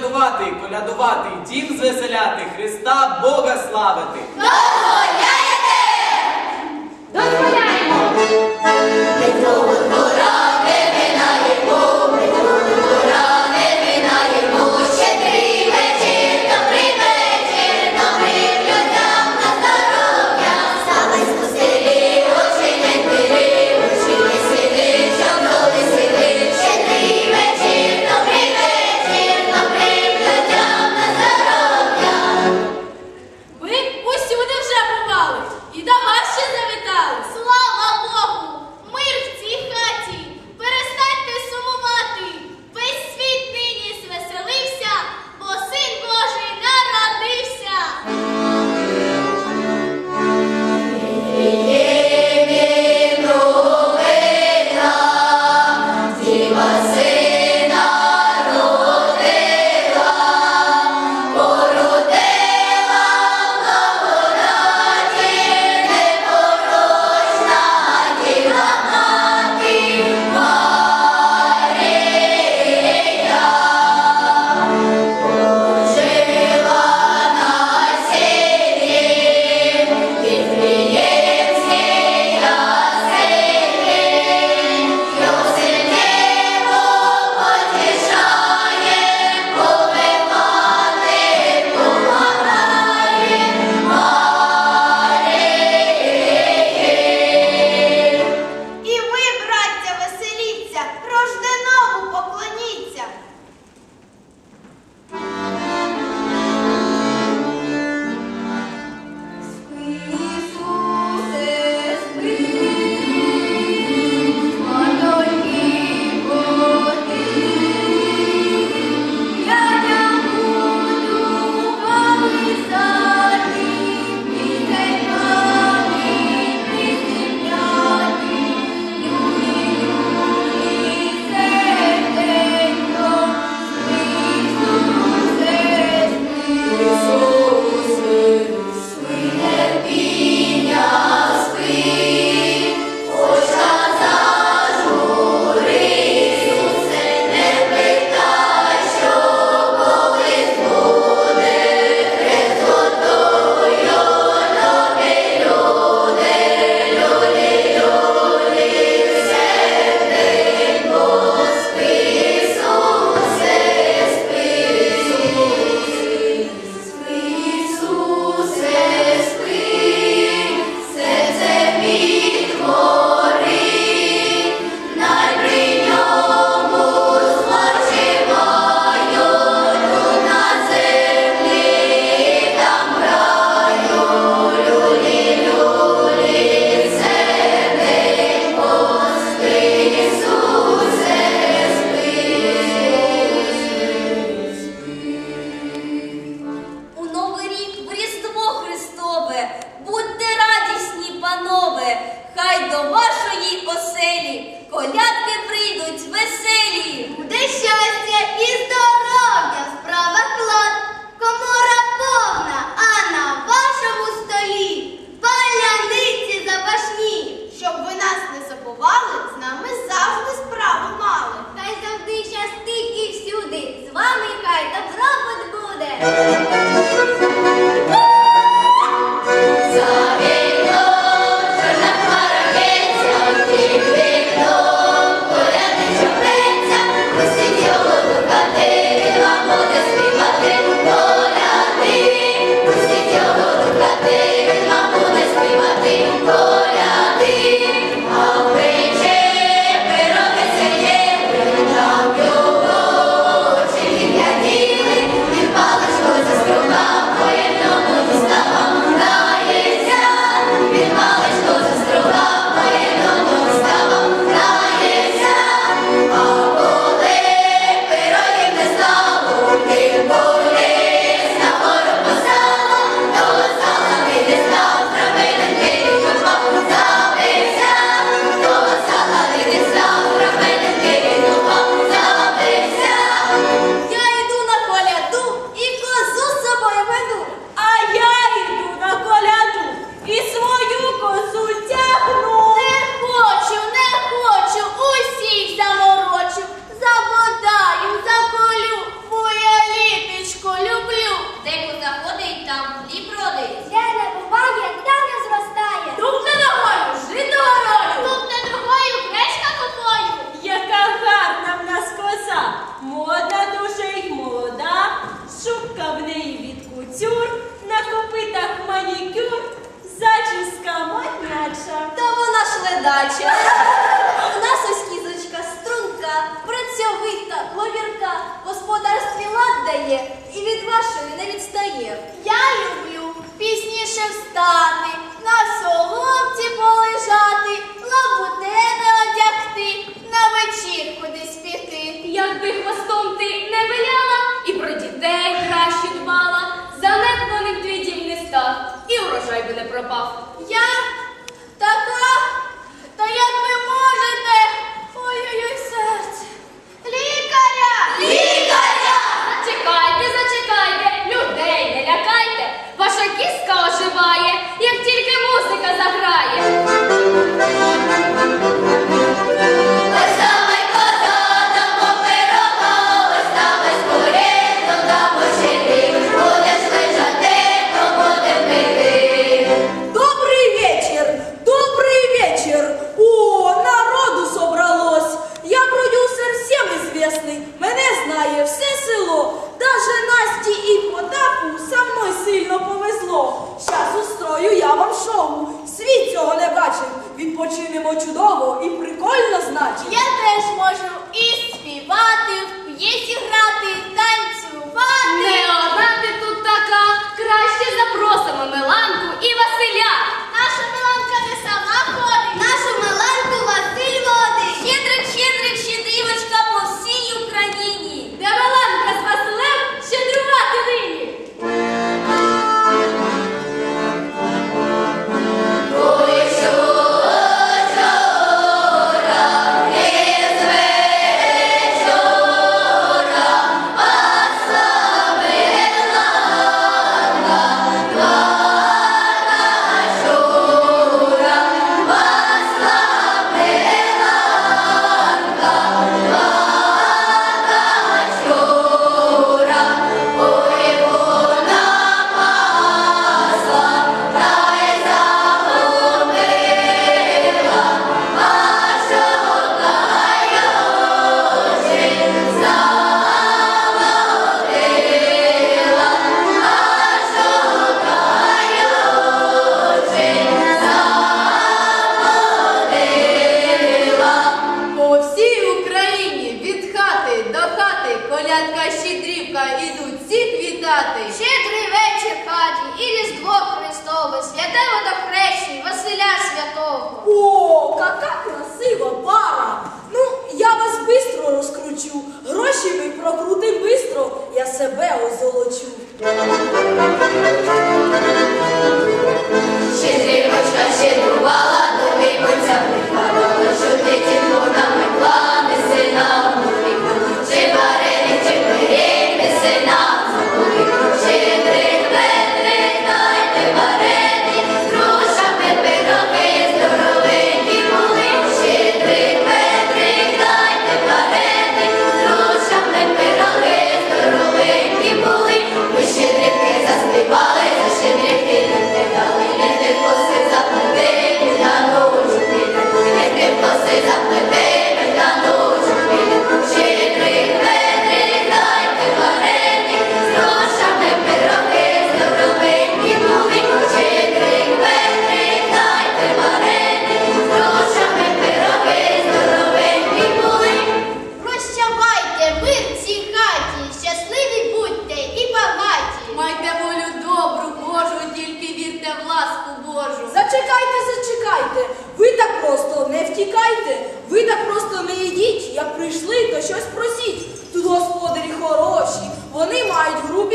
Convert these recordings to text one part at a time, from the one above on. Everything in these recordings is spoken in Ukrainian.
колядувати, колядувати, дім звеселяти, Христа Бога славити. хай до вашої оселі колядки прийдуть веселі. Буде щастя і здоров'я, справа клад, комора повна, а на вашому столі паляниці запашні, щоб ви нас не забували, з нами завжди справу мали. Хай завжди щастить і всюди, з вами хай добробут буде. раніше встати, на соломці полежати, лабутена одягти, на вечірку десь піти. Якби хвостом ти не виляла і про дітей краще дбала, занедбаний твій дім не став і урожай би не пропав. чинимо чудово і прикольно, значить. Я теж можу і співати, в п'єсі грати.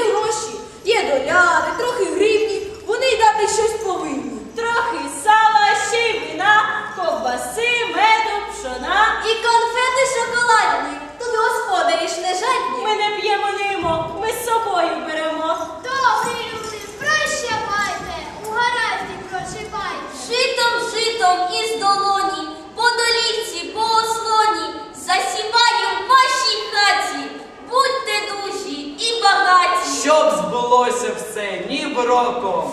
є гроші, є доляри, трохи гривні, вони й дати щось повинні. Трохи сала, ще й вина, ковбаси, меду, пшона. І конфети шоколадні. Тут господарі ж не жадні. Ми не п'ємо нимо, ми з собою беремо. Добрі люди, прощавайте, у гаразді проживайте. Житом, житом із долоні, по долівці, по ослоні, засівайте. щоб збулося все ні роком.